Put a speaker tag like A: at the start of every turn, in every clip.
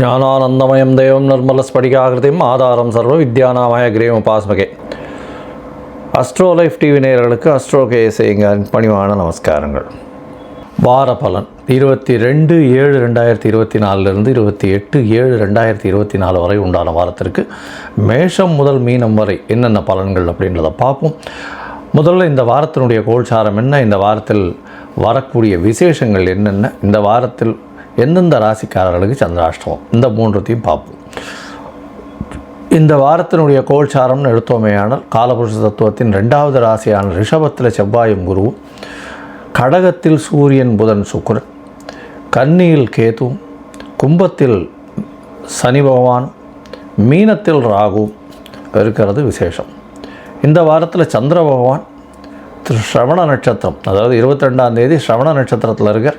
A: ஞானானந்தமயம் தேவம் நிர்மலஸ்படிகாகிருதியும் ஆதாரம் சர்வ வித்யானாமய கிரேம பாஸ்மகே அஸ்ட்ரோ லைஃப் டிவி நேயர்களுக்கு அஸ்ட்ரோ கேஎஸ்ஐங்க பணிவான நமஸ்காரங்கள். வார பலன். இருபத்தி ரெண்டு ஏழு ரெண்டாயிரத்தி இருபத்தி நாலுலேருந்து இருபத்தி எட்டு ஏழு ரெண்டாயிரத்தி இருபத்தி நாலு வரை உண்டான வாரத்திற்கு மேஷம் முதல் மீனம் வரை என்னென்ன பலன்கள் அப்படின்றத பார்ப்போம். முதல்ல இந்த வாரத்தினுடைய கோல்சாரம் என்ன? இந்த வாரத்தில் வரக்கூடிய விசேஷங்கள் என்னென்ன? இந்த வாரத்தில் எந்தெந்த ராசிக்காரர்களுக்கு சந்திராஷ்டமம்? இந்த மூன்றத்தையும் பார்ப்போம். இந்த வாரத்தினுடைய கோல்சாரம்னு எடுத்தோமேயானால் காலபுருஷ தத்துவத்தின் ரெண்டாவது ராசியான ரிஷபத்தில் செவ்வாயும் குருவும் கடகத்தில் சூரியன் புதன் சுக்கரன் கன்னியில் கேது கும்பத்தில் சனி பகவான் மீனத்தில் ராகு இருக்கிறது விசேஷம். இந்த வாரத்தில் சந்திர பகவான் திரு ஸ்ரவண நட்சத்திரம் அதாவது இருபத்தி ரெண்டாம் தேதி ஸ்ரவண நட்சத்திரத்தில் இருக்கார்.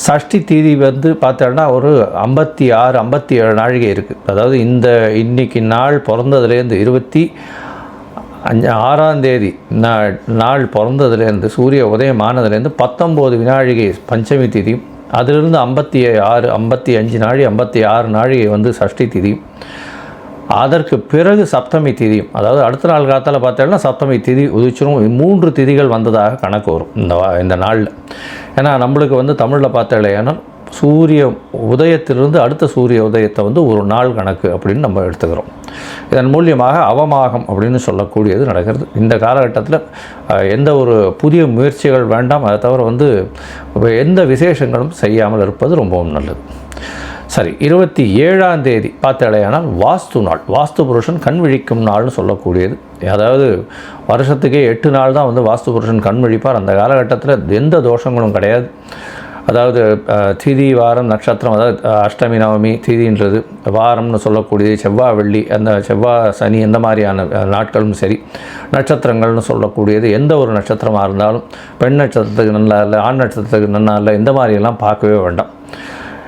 A: சஷ்டி திதி வந்து பார்த்தோன்னா ஒரு ஐம்பத்தி ஆறு ஐம்பத்தி ஏழு நாழிகை இருக்குது அதாவது இந்த இன்னைக்கு நாள் பிறந்ததுலேருந்து இருபத்தி அஞ்சு ஆறாம் தேதி நாள் நாள் பிறந்ததுலேருந்து சூரிய உதயம் ஆனதுலேருந்து பத்தொம்போது வினாழிகை பஞ்சமி திதி அதிலிருந்து ஐம்பத்தி ஆறு ஐம்பத்தி அஞ்சு நாழி ஐம்பத்தி ஆறு நாழிகை வந்து சஷ்டி திதி அதற்கு பிறகு சப்தமி திதியும் அதாவது அடுத்த நாள் காலத்தில் பார்த்தோம்னா சப்தமி திதி உதிச்சிரும். மூன்று திதிகள் வந்ததாக கணக்கு வரும். இந்த வா- இந்த நாளில். ஏன்னா நம்மளுக்கு வந்து தமிழில் பார்த்தேன்னா சூரிய உதயத்திலிருந்து அடுத்த சூரிய உதயத்தை வந்து ஒரு நாள் கணக்கு அப்படின்னு நம்ம எடுத்துக்கிறோம். இதன் மூலியமாக அவமாகம் அப்படின்னு சொல்லக்கூடியது நடக்கிறது. இந்த காலகட்டத்தில் எந்த ஒரு புதிய முயற்சிகள் வேண்டாம். அதை தவிர வந்து எந்த விசேஷங்களும் செய்யாமல் இருப்பது ரொம்பவும் நல்லது. சரி இருபத்தி ஏழாம் தேதி. பார்த்தாலேயானால் வாஸ்து நாள். வாஸ்து புருஷன் கண் விழிக்கும் நாள்னு சொல்லக்கூடியது. அதாவது வருஷத்துக்கே எட்டு நாள் தான் வந்து வாஸ்து புருஷன் கண் விழிப்பார். அந்த காலகட்டத்தில் எந்த தோஷங்களும் கிடையாது. அதாவது திதி வாரம் நட்சத்திரம் அதாவது அஷ்டமி நவமி திதின்றது வாரம்னு சொல்லக்கூடியது செவ்வாய் வெள்ளி அந்த செவ்வாய் சனி இந்த மாதிரியான நாட்களும் சரி. நட்சத்திரங்கள்னு சொல்லக்கூடியது எந்த ஒரு நட்சத்திரமாக இருந்தாலும் பெண் நட்சத்திரத்துக்கு நல்லா இல்லை ஆண் நட்சத்திரத்துக்கு நல்லா இல்லை இந்த மாதிரியெல்லாம் பார்க்கவே வேண்டாம்.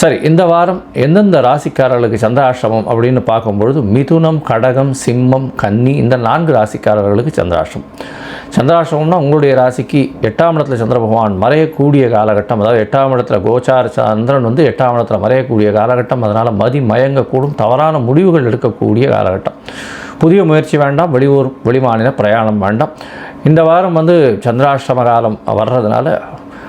A: சரி இந்த வாரம் எந்தெந்த ராசிக்காரர்களுக்கு சந்திராஷ்டமம் அப்படின்னு பார்க்கும்பொழுது மிதுனம் கடகம் சிம்மம் கன்னி இந்த நான்கு ராசிக்காரர்களுக்கு சந்திராஷ்டமம். சந்திராஷ்டமம்னா உங்களுடைய ராசிக்கு எட்டாம் இடத்துல சந்திர பகவான் மறையக்கூடிய காலகட்டம். அதாவது எட்டாம் இடத்துல கோச்சார சந்திரன் வந்து எட்டாம் இடத்துல மறையக்கூடிய காலகட்டம். அதனால் மதி மயங்கக்கூடும் தவறான முடிவுகள் எடுக்கக்கூடிய காலகட்டம். புதிய முயற்சி வேண்டாம் வெளியூர் வெளிமாநில பிரயாணம் வேண்டாம். இந்த வாரம் வந்து சந்திராஷ்டம காலம் வர்றதுனால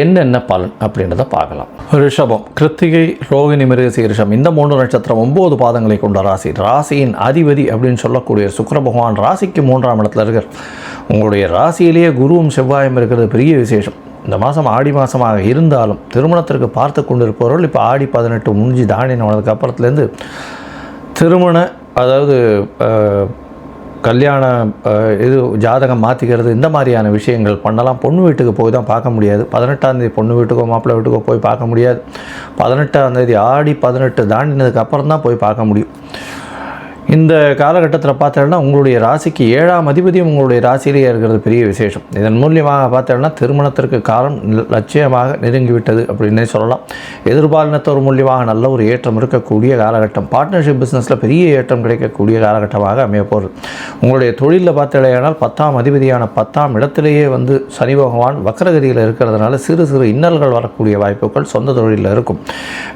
A: என்னென்ன பலன் அப்படின்றத பார்க்கலாம். ரிஷபம் கிருத்திகை ரோகிணி மிருகசி ரிஷம் இந்த மூன்று நட்சத்திரம் ஒன்பது பாதங்களை கொண்ட ராசி. ராசியின் அதிபதி அப்படின்னு சொல்லக்கூடிய சுக்கர பகவான் ராசிக்கு மூன்றாம் இடத்துல இருக்கிற உங்களுடைய ராசியிலேயே குருவும் செவ்வாயும் இருக்கிறது பெரிய விசேஷம். இந்த மாதம் ஆடி மாதமாக இருந்தாலும் திருமணத்திற்கு பார்த்து கொண்டிருப்பவர்கள் இப்போ ஆடி பதினெட்டு முடிஞ்சு தாண்டினதுக்கு அப்புறத்துலேருந்து திருமண அதாவது கல்யாண இது ஜாதகம் மாற்றிக்கிறது இந்த மாதிரியான விஷயங்கள் பண்ணலாம். பொண்ணு வீட்டுக்கு போய் தான் பார்க்க முடியாது. பதினெட்டாந்தேதி பொண்ணு வீட்டுக்கோ மாப்பிள்ளை வீட்டுக்கோ போய் பார்க்க முடியாது. பதினெட்டாந்தேதி ஆடி பதினெட்டு தாண்டினதுக்கு அப்புறம் தான் போய் பார்க்க முடியும். இந்த காலகட்டத்தில் பார்த்தோன்னா உங்களுடைய ராசிக்கு ஏழாம் அதிபதியும் உங்களுடைய ராசியிலேயே இருக்கிறது பெரிய விசேஷம். இதன் மூலியமாக பார்த்தோம்னா திருமணத்திற்கு காலம் லட்சியமாக நெருங்கிவிட்டது அப்படின்னே சொல்லலாம். எதிர்பாலினத்தோர் மூலியமாக நல்ல ஒரு ஏற்றம் இருக்கக்கூடிய காலகட்டம். பார்ட்னர்ஷிப் பிஸ்னஸில் பெரிய ஏற்றம் கிடைக்கக்கூடிய காலகட்டமாக அமைய போகிறது உங்களுடைய தொழிலில் பார்த்தடையானால் பத்தாம் அதிபதியான பத்தாம் இடத்திலேயே வந்து சனி பகவான் வக்கரகதியில் இருக்கிறதுனால சிறு சிறு இன்னல்கள் வரக்கூடிய வாய்ப்புகள் சொந்த தொழிலில் இருக்கும்.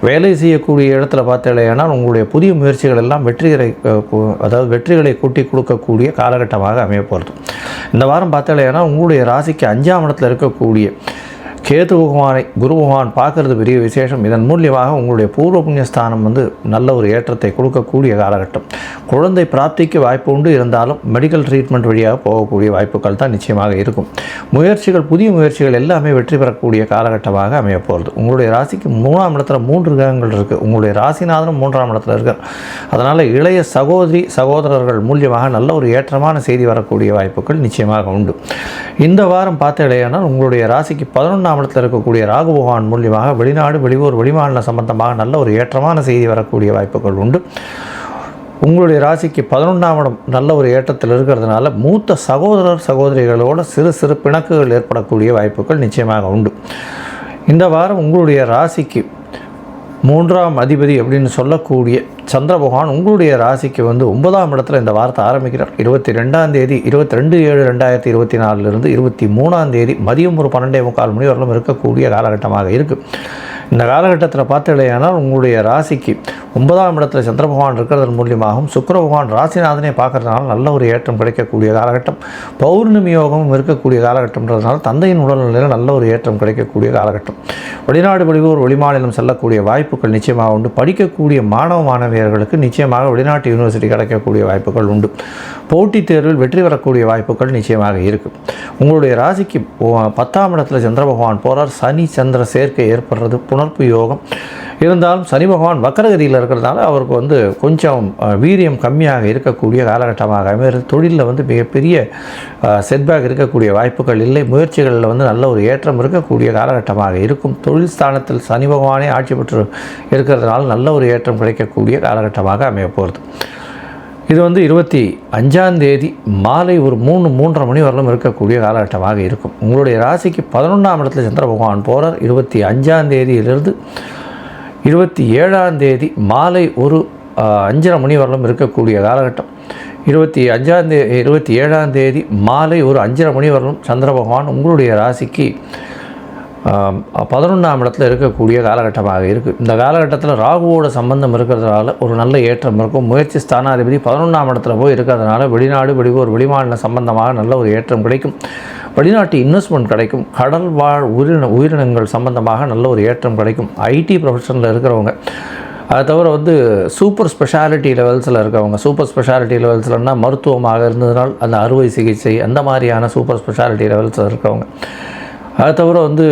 A: வேலை செய்யக்கூடிய இடத்துல பார்த்தடையானால் உங்களுடைய புதிய முயற்சிகள் எல்லாம் வெற்றிகரை அதாவது வெற்றிகளை கூட்டி கொடுக்கக்கூடிய காலகட்டமாக அமைய போகிறது இந்த வாரம் பார்த்தாலேனா உங்களுடைய ராசிக்கு அஞ்சாம் இடத்துல இருக்கக்கூடிய கேது பகவானை குரு பகவான் பார்க்கறது பெரிய விசேஷம். இதன் மூலியமாக உங்களுடைய பூர்வ புண்ணியஸ்தானம் வந்து நல்ல ஒரு ஏற்றத்தை கொடுக்கக்கூடிய காலகட்டம். குழந்தை பிராப்திக்கு வாய்ப்பு உண்டு. இருந்தாலும் மெடிக்கல் ட்ரீட்மெண்ட் வழியாக போகக்கூடிய வாய்ப்புகள் தான் நிச்சயமாக இருக்கும். முயற்சிகள் புதிய முயற்சிகள் எல்லாமே வெற்றி பெறக்கூடிய காலகட்டமாக அமைய போகிறது உங்களுடைய ராசிக்கு மூணாம் இடத்துல மூன்று கிரகங்கள் இருக்குது உங்களுடைய ராசிநாதனும் மூன்றாம் இடத்துல இருக்கார். அதனால் இளைய சகோதரி சகோதரர்கள் மூலியமாக நல்ல ஒரு ஏற்றமான செய்தி வரக்கூடிய வாய்ப்புகள் நிச்சயமாக உண்டு. இந்த வாரம் பார்த்த இடையானால் உங்களுடைய ராசிக்கு பதினொன்றாம் இடத்தில் இருக்கக்கூடிய ராகு பகவான் மூலியமாக வெளிநாடு வெளியூர் வெளிமாநில சம்பந்தமாக நல்ல ஒரு ஏற்றமான செய்தி வரக்கூடிய வாய்ப்புகள் உண்டு. உங்களுடைய ராசிக்கு பதினொன்றாம் இடம் நல்ல ஒரு ஏற்றத்தில் இருக்கிறதுனால மூத்த சகோதரர் சகோதரிகளோட சிறு சிறு பிணக்குகள் ஏற்படக்கூடிய வாய்ப்புகள் நிச்சயமாக உண்டு. இந்த வாரம் உங்களுடைய ராசிக்கு மூன்றாம் அதிபதி அப்படின்னு சொல்லக்கூடிய சந்திர பகவான் உங்களுடைய ராசிக்கு வந்து ஒன்பதாம் இடத்துல இந்த வாரத்தை ஆரம்பிக்கிறார். இருபத்தி ரெண்டாம் தேதி இருபத்தி ரெண்டு ஏழு ரெண்டாயிரத்தி இருபத்தி நாலுலேருந்து இருபத்தி மூணாம் தேதி மதியம் ஒரு பன்னெண்டே முக்கால் மணி வரலும் இருக்கக்கூடிய காலகட்டமாக இருக்குது இந்த காலகட்டத்தில் பார்த்தீங்களேயானால் உங்களுடைய ராசிக்கு ஒன்பதாம் இடத்துல சந்திர பகவான் இருக்கிறதன் மூலியமாகவும் சுக்கர பகவான் ராசிநாதனை பார்க்கறதுனால நல்ல ஒரு ஏற்றம் கிடைக்கக்கூடிய காலகட்டம். பௌர்ணமி யோகமும் இருக்கக்கூடிய காலகட்டம்ன்றதுனால தந்தையின் உடல்நிலையில் நல்ல ஒரு ஏற்றம் கிடைக்கக்கூடிய காலகட்டம். வெளிநாடு வெளியூர் வெளிமாநிலம் செல்லக்கூடிய வாய்ப்புகள் நிச்சயமாக உண்டு. படிக்கக்கூடிய மாணவ மாணவியர்களுக்கு நிச்சயமாக வெளிநாட்டு யூனிவர்சிட்டி கிடைக்கக்கூடிய வாய்ப்புகள் உண்டு. போட்டித் தேர்வில் வெற்றி பெறக்கூடிய வாய்ப்புகள் நிச்சயமாக இருக்குது உங்களுடைய ராசிக்கு பத்தாம் இடத்துல சந்திர பகவான் போகிறார் சனி சந்திர சேர்க்கை ஏற்படுறது புணர்ப்பு யோகம். இருந்தாலும் சனி பகவான் வக்கரகதியில் இருக்கிறதுனால அவருக்கு வந்து கொஞ்சம் வீரியம் கம்மியாக இருக்கக்கூடிய காலகட்டமாக அமைகிறது தொழிலில் வந்து மிகப்பெரிய செட்பேக் இருக்கக்கூடிய வாய்ப்புகள் இல்லை. முயற்சிகளில் வந்து நல்ல ஒரு ஏற்றம் இருக்கக்கூடிய காலகட்டமாக இருக்கும். தொழில் ஸ்தானத்தில் சனி பகவானே ஆட்சி பெற்று இருக்கிறதுனால நல்ல ஒரு ஏற்றம் கிடைக்கக்கூடிய காலகட்டமாக அமையப்போகிறது இது வந்து இருபத்தி அஞ்சாம் தேதி மாலை ஒரு மூணு மூன்றரை மணி வரலும் இருக்கக்கூடிய காலகட்டமாக இருக்கும். உங்களுடைய ராசிக்கு பதினொன்றாம் இடத்துல சந்திர பகவான் போகிறார் இருபத்தி அஞ்சாம் தேதியிலிருந்து இருபத்தி ஏழாம் தேதி மாலை ஒரு அஞ்சரை மணி வரலும் இருக்கக்கூடிய காலகட்டம். இருபத்தி அஞ்சாந்தே இருபத்தி ஏழாம் தேதி மாலை ஒரு அஞ்சரை மணி வரலும் சந்திர பகவான் உங்களுடைய ராசிக்கு பதினொன்றாம் இடத்துல இருக்கக்கூடிய காலகட்டமாக இருக்குது இந்த காலகட்டத்தில் ராகுவோட சம்பந்தம் இருக்கிறதுனால ஒரு நல்ல ஏற்றம் இருக்கும். முயற்சி ஸ்தானாதிபதி பதினொன்றாம் இடத்துல போய் இருக்கிறதுனால வெளிநாடு வெளியூர் வெளிமாநில சம்பந்தமாக நல்ல ஒரு ஏற்றம் கிடைக்கும். வெளிநாட்டு இன்வெஸ்ட்மெண்ட் கிடைக்கும். கடல் வாழ் உயிரின உயிரினங்கள் சம்பந்தமாக நல்ல ஒரு ஏற்றம் கிடைக்கும். ஐடி ப்ரொஃபஷனில் இருக்கிறவங்க. அதை தவிர வந்து சூப்பர் ஸ்பெஷாலிட்டி லெவல்ஸில் இருக்கவங்க. சூப்பர் ஸ்பெஷாலிட்டி லெவல்ஸ்லன்னா மருத்துவமாக இருந்ததுனால் அந்த அறுவை சிகிச்சை அந்த மாதிரியான சூப்பர் ஸ்பெஷாலிட்டி லெவல்ஸில் இருக்கவங்க. அதை தவிர வந்து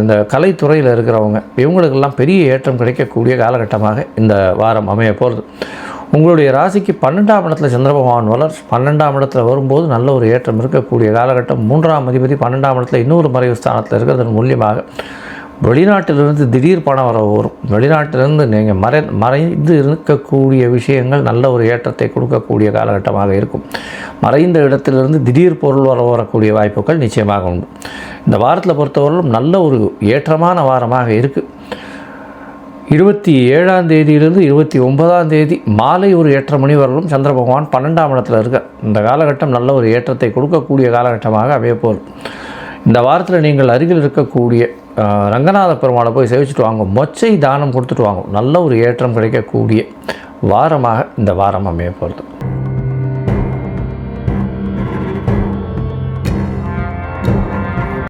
A: இந்த கலைத்துறையில் இருக்கிறவங்க இவங்களுக்கெல்லாம் பெரிய ஏற்றம் கிடைக்கக்கூடிய காலகட்டமாக இந்த வாரம் அமைய போகிறது உங்களுடைய ராசிக்கு பன்னெண்டாம் இடத்துல சந்திரபகவான் வளர் பன்னெண்டாம் இடத்துல வரும்போது நல்ல ஒரு ஏற்றம் இருக்கக்கூடிய காலகட்டம். மூன்றாம் அதிபதி பன்னெண்டாம் இடத்துல இன்னொரு மறைவு ஸ்தானத்தில் இருக்கிறதன் மூலியமாக. வெளிநாட்டிலிருந்து திடீர் பணம் வர வரும். வெளிநாட்டிலிருந்து நீங்கள் மறை மறைந்து இருக்கக்கூடிய விஷயங்கள் நல்ல ஒரு ஏற்றத்தை கொடுக்கக்கூடிய காலகட்டமாக இருக்கும். மறைந்த இடத்திலிருந்து திடீர் பொருள் வர வரக்கூடிய வாய்ப்புகள் நிச்சயமாக உண்டு. இந்த வாரத்தில் பொறுத்தவரையிலும் நல்ல ஒரு ஏற்றமான வாரமாக இருக்குது இருபத்தி ஏழாம் தேதியிலிருந்து இருபத்தி ஒன்பதாம் தேதி மாலை ஒரு எட்டரை மணி வரலும் சந்திர பகவான் பன்னெண்டாம் இடத்துல இருக்க இந்த காலகட்டம் நல்ல ஒரு ஏற்றத்தை கொடுக்கக்கூடிய காலகட்டமாக அமைய போகுது. இந்த வாரத்தில் நீங்கள் அருகில் இருக்கக்கூடிய ரங்கநாத பெருமாளை போய் சேவிச்சுட்டு வாங்க. மொச்சை தானம் கொடுத்துட்டு வாங்க. நல்ல ஒரு ஏற்றம் கிடைக்கக்கூடிய வாரமாக இந்த வாரம் அமைய போகிறது